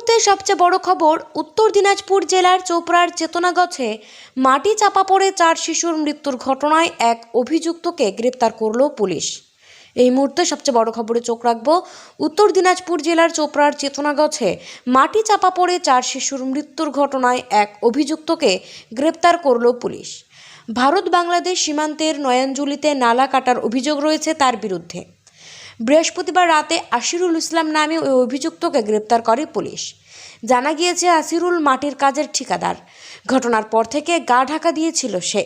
মুহূর্তে সবচেয়ে বড় খবর, উত্তর দিনাজপুর জেলার চোপড়ার চেতনাগছে মাটি চাপা পড়ে চার শিশুর মৃত্যুর ঘটনায় এক অভিযুক্তকে গ্রেপ্তার করল পুলিশ। এই মুহূর্তে সবচেয়ে বড় খবরে চোখ রাখব, উত্তর দিনাজপুর জেলার চোপড়ার চেতনাগছে মাটি চাপা পড়ে চার শিশুর মৃত্যুর ঘটনায় এক অভিযুক্তকে গ্রেপ্তার করল পুলিশ। ভারত বাংলাদেশ সীমান্তের নয়াঞ্জলিতে নালা কাটার অভিযোগ রয়েছে তার বিরুদ্ধে। বৃহস্পতিবার রাতে আশিরুল ইসলাম নামে ওই অভিযুক্তকে গ্রেপ্তার করে পুলিশ। জানা গিয়েছে আসিরুল মাটির কাজের ঠিকাদার। ঘটনার পর থেকে গা ঢাকা দিয়েছিল সে।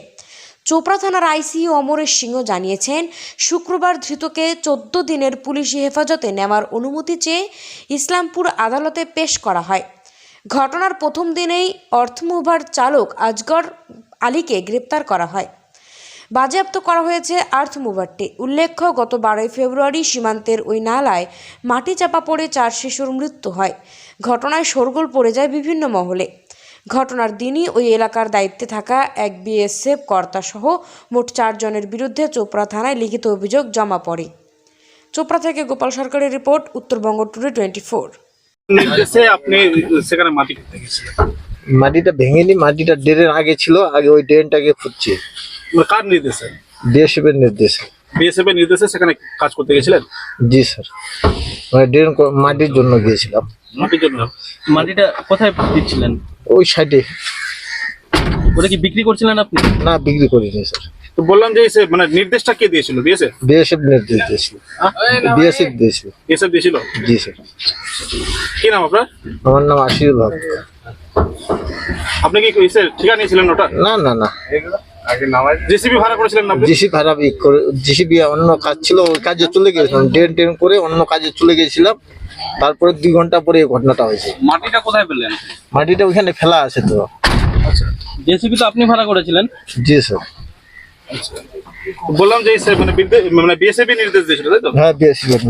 চোপড়া থানার আইসি অমরেশ সিংহ জানিয়েছেন, শুক্রবার ধৃতকে চোদ্দ দিনের পুলিশি হেফাজতে নেওয়ার অনুমতি চেয়ে ইসলামপুর আদালতে পেশ করা হয়। ঘটনার প্রথম দিনেই অর্থমুভার চালক আজগর আলীকে গ্রেপ্তার করা হয়। বাজেয়াপ্ত করা হয়েছে আর্থ মুভারটি উল্লেখ্য গত বারোই ফেব্রুয়ারি সীমান্তের ওই নালায় মাটি চাপা পড়ে চার শিশুর মৃত্যু হয়। ঘটনায় শোরগোল পড়ে যায় বিভিন্ন মহলে। ঘটনার দিনই ওই এলাকার দায়িত্বে থাকা এক বিএসএফ কর্তাসহ মোট চারজনের বিরুদ্ধে চোপড়া থানায় লিখিত অভিযোগ জমা পড়ে। চোপড়া থেকে গোপাল সরকারের report Uttarbanga today twenty four. আপনি সেখানে মাটি মাটিটা ভেঙেনি মাটিটা ড্রেনের আগে ছিল আগে ওই ড্রেনটাকে খুঁজছে। কার নির্দেশে বিএসএফ এর নির্দেশে বিএসএফ এর নির্দেশে সেখানে কাজ করতে গেছিলেন জি স্যার মানে ড্রেন ক- মাটির জন্য গিয়েছিলাম মাটির জন্য মাটিটা কোথায় দিচ্ছিলেন ওই সাইডে ওটা কি বিক্রি করছিলেন আপনি না বিক্রি করিনি স্যার তো বললাম যে সে মানে নির্দেশটা কে দিয়েছিল বিএসএফ বিএসএফ নির্দেশ দিয়েছিল বিএসএফ দিয়েছিল বিএসএফ দিয়েছিল জি স্যার কি নাম আপনার আমার নাম আশিরুল হক আপনি কি ইসে ঠিকা নিয়েছিলেন ওটা না না না জেসিবি ভাড়া করেছিলেন না আপনি ভাড়া জিসিবি অন্য কাজ ছিল ওই কাজে চলে গিয়েছিলাম ড্রেন ট্রেন করে অন্য কাজে চলে গেছিলাম তারপরে দুই ঘণ্টা পরে এই ঘটনাটা হয়েছে। মাটিটা কোথায় পেলেন? মাটিটা ওইখানে ফেলা আছে তো। জেসিবি তো আপনি ভাড়া করেছিলেন? জি স্যার। বললাম যে সে মানে মানে বিএসএফ নির্দেশ দিয়েছিল তাই তো? হ্যাঁ বিএসএফ